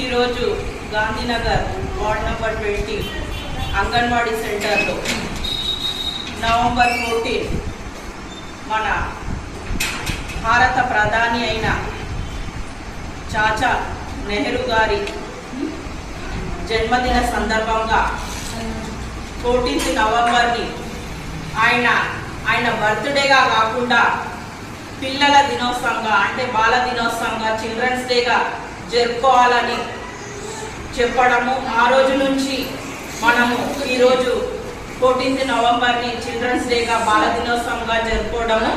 ఈరోజు Gandhinagar ward number twenty anganwadi సెంటర్లో November fourteen మన భారత ప్రధాని అయిన చాచా నెహ్రూ గారి జన్మదిన సందర్భంగా ఫోర్టీన్త్ నవంబర్ని ఆయన ఆయన బర్త్డేగా కాకుండా పిల్లల దినోత్సవంగా అంటే బాల దినోత్సవంగా చిల్డ్రన్స్ డేగా జరుపుకోవాలని చెప్పడము. ఆ రోజు నుంచి మనము ఈరోజు ఫోర్టీన్త్ నవంబర్ని చిల్డ్రన్స్ డేగా బాల దినోత్సవంగా జరుపుకోవడము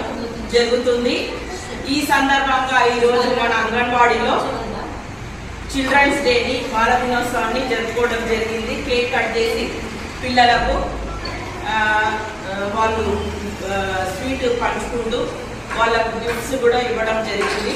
జరుగుతుంది. ఈ సందర్భంగా ఈరోజు మన అంగన్వాడీలో చిల్డ్రన్స్ డేని బాల దినోత్సవాన్ని జరుపుకోవడం జరిగింది. కేక్ కట్ చేసి పిల్లలకు వాళ్ళు స్వీట్ పంచుకుంటూ వాళ్ళకు గిఫ్ట్స్ కూడా ఇవ్వడం జరిగింది.